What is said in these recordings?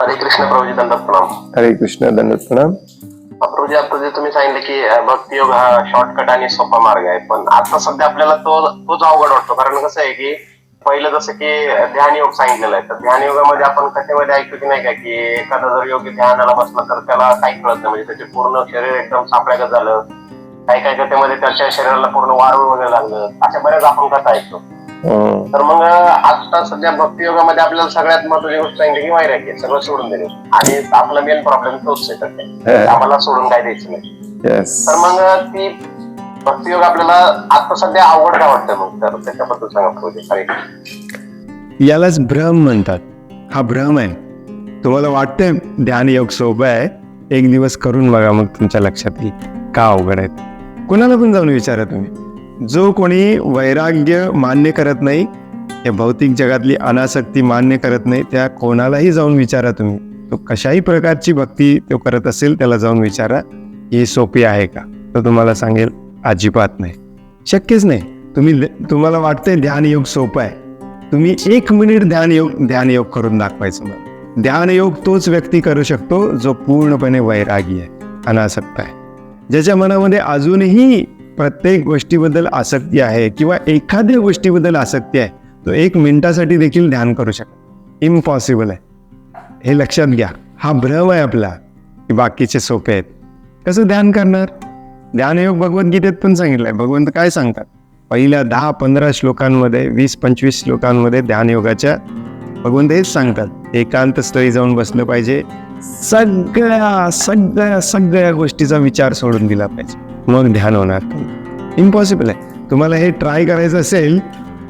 हरे कृष्ण प्रभूजी दंडक प्रणाम. हरे कृष्ण दंडवत प्रणाम. प्रभूजी आता जे तुम्ही सांगितलं की भक्तियोग हा शॉर्टकट आणि सोपा मार्ग आहे पण आता सध्या आपल्याला तो तोच अवघड वाटतो. कारण कसं आहे की पहिलं जसं की ध्यान योग सांगितलेलं आहे. तर ध्यान योगामध्ये आपण कथेमध्ये ऐकतो की नाही का की एखादा जर योगी ध्यानाला बसला तर त्याला काही कळत नाही. म्हणजे त्याचे पूर्ण शरीर एकदम सापड्यागत झालं. काही काही कथेमध्ये त्याच्या शरीराला पूर्ण वाळू वगैरे लागलं. अशा बऱ्याच आपण कथा ऐकतो. तर मग आता सध्या भक्ती योगामध्ये आपल्याला सगळ्यात महत्वाची गोष्ट सांगितली की वैराग्य सगळं सोडून देणे. आणि आपला मेन प्रॉब्लेम तोच आहे सध्या. आम्हाला सोडून काय द्यायचं नाही. तर मग ती भक्ती योग आपल्याला आता सध्या अवघड काय वाटतं मग? तर त्याच्याबद्दल सांगा कृष्ण. यालाच भ्रम म्हणतात. हा भ्रम आहे. तुम्हाला वाटतंय ध्यान योग सोपं आहे? एक दिवस करून बघा मग तुमच्या लक्षात येईल. का अवघड आहेत कोणाला पण जाऊन विचारा तुम्ही. जो कोणी वैराग्य मान्य करत नाही या भौतिक जगातली अनासक्ती मान्य करत नाही त्या कोणालाही जाऊन विचारा तुम्ही. तो कशाही प्रकारची भक्ती तो करत असेल त्याला जाऊन विचारा ही सोपी आहे का? तो तुम्हाला सांगेल अजिबात नाही. शक्यच नाही. तुम्ही तुम्हाला वाटतंय ध्यानयोग सोपं आहे. तुम्ही एक मिनिट ध्यानयोग ध्यानयोग करून दाखवायचं मला. ध्यानयोग तोच व्यक्ती करू शकतो जो पूर्णपणे वैरागी आहे अनासक्त आहे. ज्याच्या मनामध्ये अजूनही प्रत्येक गोष्टीबद्दल आसक्ती आहे किंवा एखाद्या गोष्टीबद्दल आसक्ती आहे तो एक मिनिटासाठी देखील ध्यान करू शकत इम्पॉसिबल आहे. हे लक्षात घ्या. हा भ्रम आहे आपला. की बाकीचे सोपे आहेत. कसं ध्यान करणार? ध्यानयोग भगवद्गीतेत पण सांगितलं आहे भगवंत काय सांगतात? पहिल्या दहा पंधरा श्लोकांमध्ये वीस पंचवीस श्लोकांमध्ये ध्यानयोगाच्या भगवंत हेच सांगतात. एकांत स्थळी जाऊन बसलं पाहिजे. सगळ्या सगळ्या सगळ्या गोष्टीचा विचार सोडून दिला पाहिजे. मग ध्यान होणार. इम्पॉसिबल आहे. तुम्हाला हे ट्राय करायचं असेल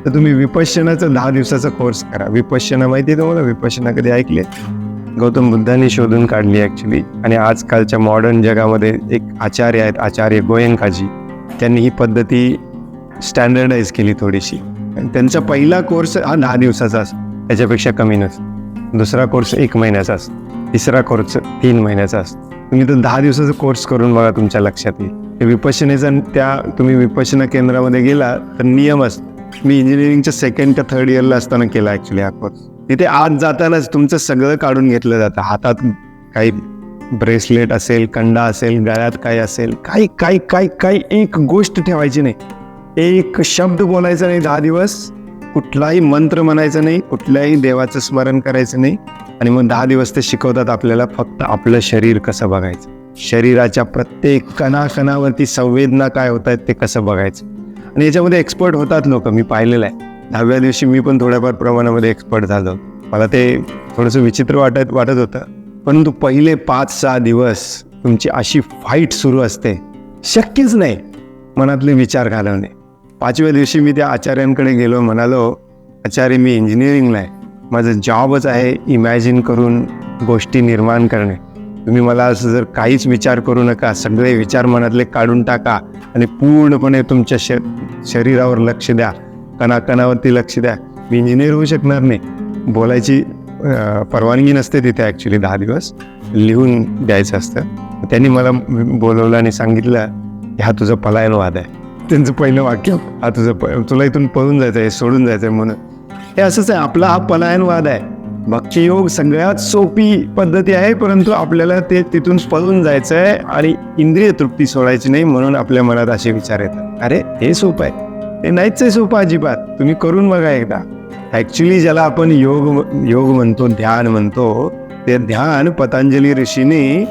तर तुम्ही विपश्यनाचा दहा दिवसाचा कोर्स करा. विपश्यना माहिती आहे तुम्हाला? विपश्यना कधी ऐकले? गौतम बुद्धांनी शोधून काढली ॲक्च्युली आणि आजकालच्या मॉडर्न जगामध्ये एक आचार्य आहेत आचार्य गोयंकाजी. त्यांनी ही पद्धती स्टँडर्डाईज केली थोडीशी. आणि त्यांचा पहिला कोर्स हा दहा दिवसाचा असतो. त्याच्यापेक्षा कमी नसतो. दुसरा कोर्स एक महिन्याचा असतो. तिसरा कोर्स तीन महिन्याचा असतो. तुम्ही तर दहा दिवसाचा कोर्स करून बघा तुमच्या लक्षात येईल. ते विपश्यनेचा त्या तुम्ही विपश्यना केंद्रामध्ये गेला तर नियम असतो मी इंजिनिअरिंगच्या सेकंड का थर्ड इयरला असताना केला ॲक्च्युली हा कोर्स तिथे आत जातानाच तुमचं सगळं काढून घेतलं जातं. हातात काही ब्रेसलेट असेल कंडा असेल गळ्यात काही असेल काही काही काही काही एक गोष्ट ठेवायची नाही. एक शब्द बोलायचा नाही दहा दिवस कुठलाही मंत्र म्हणायचा नाही कुठल्याही देवाचं स्मरण करायचं नाही. आणि मग दहा दिवस ते शिकवतात आपल्याला फक्त आपलं शरीर कसं बघायचं. शरीराच्या प्रत्येक कणाकणावरती संवेदना काय होत आहेत ते कसं बघायचं? आणि याच्यामध्ये एक्सपर्ट होतात लोक मी पाहिलेलं आहे. दहाव्या दिवशी मी पण थोड्याफार प्रमाणामध्ये एक्सपर्ट झालो. मला ते थोडंसं विचित्र वाटत वाटत होतं. परंतु पहिले पाच सहा दिवस तुमची अशी फाईट सुरू असते. शक्यच नाही मनातले विचार घालवणे. पाचव्या दिवशी मी त्या आचार्यांकडे गेलो म्हणालो आचार्य मी इंजिनिअरिंगला आहे. माझं जॉबच आहे इमॅजिन करून गोष्टी निर्माण करणे. तुम्ही मला असं जर काहीच विचार करू नका सगळे विचार मनातले काढून टाका आणि पूर्णपणे तुमच्या श शरीरावर लक्ष द्या कणाकणावरती लक्ष द्या. मी इंजिनियर होऊ शकणार नाही. बोलायची परवानगी नसते तिथे ॲक्च्युली दहा दिवस. लिहून द्यायचं असतं. त्यांनी मला बोलवलं आणि सांगितलं हा तुझा पलायनवाद आहे. त्यांचं पहिलं वाक्य हा तुझं प तुला इथून पळून जायचं आहे सोडून जायचं आहे म्हणून. हे असंच आहे. आपला हा पलायनवाद आहे. भक्तियोग सगळ्यात सोपी पद्धती आहे परंतु आपल्याला ते तिथून पळून जायचं आहे आणि इंद्रिय तृप्ती सोडायची नाही म्हणून आपल्या मनात असे विचार येतात. अरे हे सोपं आहे. ते नाहीच आहे सोपं अजिबात. तुम्ही करून बघा एकदा. ॲक्च्युली ज्याला आपण योग योग म्हणतो ध्यान म्हणतो ते ध्यान पतंजली ऋषीने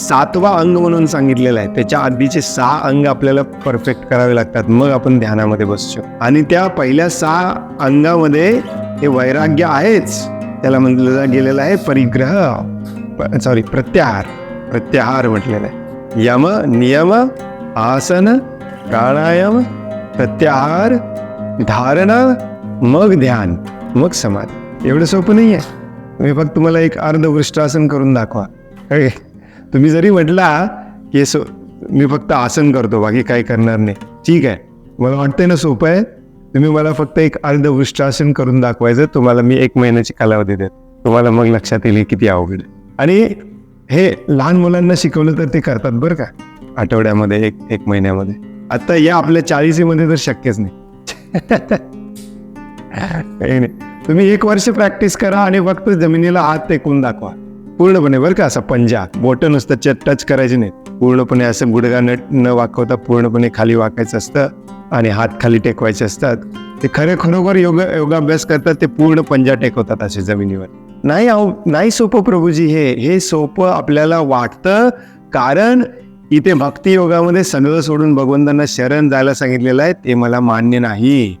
सातवा अंग म्हणून सांगितलेलं आहे. त्याच्या आधीचे सहा अंग आपल्याला परफेक्ट करावे लागतात. मग आपण ध्यानामध्ये बसतो आणि त्या पहिल्या सहा अंगामध्ये हे वैराग्य आहेच. त्याला म्हटलं गेलेलं आहे परिग्रह. सॉरी प्रत्याहार. प्रत्याहार म्हटलेलं आहे. यम नियम आसन प्राणायाम प्रत्याहार धारणा मग ध्यान मग समाधी. एवढं सोपं नाही आहे मी फक्त तुम्हाला एक अर्धवृष्टासन करून दाखवा. काय तुम्ही जरी म्हटला की सो मी फक्त आसन करतो बाकी काही करणार नाही. ठीक आहे. मला वाटतंय ना सोपं आहे. तुम्ही मला फक्त एक अर्धवृष्टासन करून दाखवायचं तुम्हाला मी एक महिन्याची कालावधी देत. तुम्हाला मग लक्षात येईल किती अवघड आणि हे लहान मुलांना शिकवलं तर ते करतात बरं का आठवड्यामध्ये एक एक महिन्यामध्ये. आता या आपल्या चाळीसीमध्ये तर शक्यच नाही. काही नाही. तुम्ही एक वर्ष प्रॅक्टिस करा आणि फक्त जमिनीला हात टेकून दाखवा. पूर्णपणे बरं का असा पंजा. बोटं नुसतं च टच करायचे नाही पूर्णपणे असं गुडगा न न वाकवता पूर्णपणे खाली वाकायचं असतं. आणि हात खाली टेकवायचे असतात. ते खरे खरोखर योग योगाभ्यास करतात ते पूर्ण पंजा टेकवतात असे जमिनीवर. नाही अहो नाही सोपं प्रभूजी हे हे सोपं आपल्याला वाटतं कारण इथे भक्ती योगामध्ये सगळं सोडून भगवंतांना शरण जायला सांगितलेलं आहे ते मला मान्य नाही.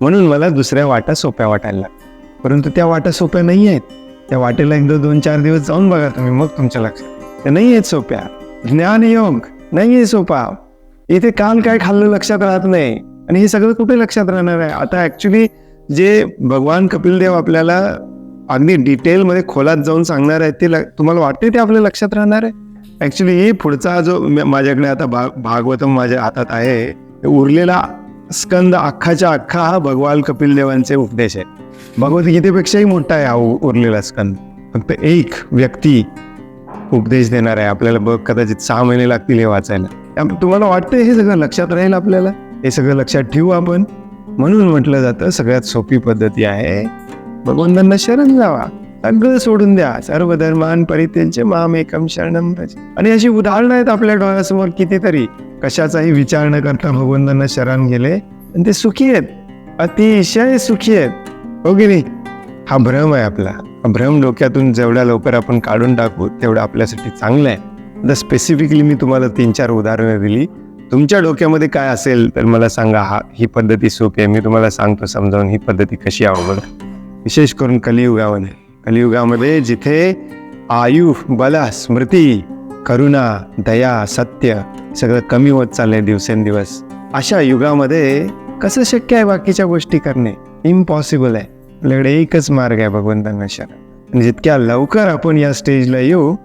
म्हणून मला दुसऱ्या वाटा सोप्या वाटायला परंतु त्या वाटा सोप्या नाही आहेत. त्या वाटेला एकदा दोन चार दिवस जाऊन बघा तुम्ही मग तुमच्या लक्षात त्या नाही आहेत सोप्या. ज्ञानयोग नाही आहे सोपा. इथे काल काय खाल्लं लक्षात राहत नाही. आणि हे सगळं कुठे लक्षात राहणार आहे? आता ऍक्च्युली जे भगवान कपिलदेव आपल्याला अगदी डिटेलमध्ये खोलात जाऊन सांगणार आहेत ते ल- तुम्हाला वाटते ते आपल्या लक्षात राहणार आहे? ऍक्च्युली हे पुढचा जो माझ्याकडे आता भा भागवतम माझ्या हातात आहे उरलेला स्कंद अख्खाच्या अख्खा हा भगवान कपिल देवांचे उपदेश आहे. भगवद्गीतेपेक्षाही मोठा आहे हा उरलेला स्कंद. फक्त एक व्यक्ती उपदेश देणार आहे. आपल्याला बघ कदाचित सहा महिने लागतील हे वाचायला. त्यामुळे तुम्हाला वाटतं हे सगळं लक्षात राहील आपल्याला? हे सगळं लक्षात ठेवू आपण. म्हणून म्हटलं जातं सगळ्यात सोपी पद्धती आहे भगवंतांना शरण जावा सगळं सोडून द्या. सर्व धर्मान परित्यज्य माम एकम शरणम आणि अशी उदाहरणं आहेत आपल्या डोळ्यासमोर कितीतरी. कशाचाही विचार न करता भगवंतांना शरण गेले. आणि ते सुखी आहेत. अतिशय सुखी आहेत. हो की नाही? हा भ्रम आहे आपला. भ्रम डोक्यातून जेवढ्या लवकर आपण काढून टाकू तेवढं आपल्यासाठी चांगलं आहे. आता स्पेसिफिकली मी तुम्हाला तीन चार उदाहरणं दिली. तुमच्या डोक्यामध्ये काय असेल तर मला सांगा हा ही पद्धती सोपी आहे. मी तुम्हाला सांगतो समजावून ही पद्धती कशी अवघड. विशेष करून कलियुगामध्ये. कलियुगामध्ये जिथे आयु बल स्मृती करुणा दया सत्य सगळं कमी होत चाललंय दिवसेंदिवस अशा युगामध्ये कसं शक्य आहे बाकीच्या गोष्टी करणे? इम्पॉसिबल आहे. आपल्याकडे एकच मार्ग आहे भगवंतांना शरण आणि जितक्या लवकर आपण या स्टेजला येऊ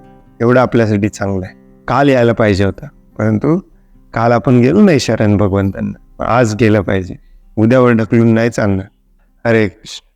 एवढं आपल्यासाठी चांगलं आहे. काल यायला पाहिजे होता परंतु काल आपण गेलो नाही शरण भगवंतांना. आज गेलं पाहिजे. उद्यावर ढकलून नाही चालणार. हरे कृष्ण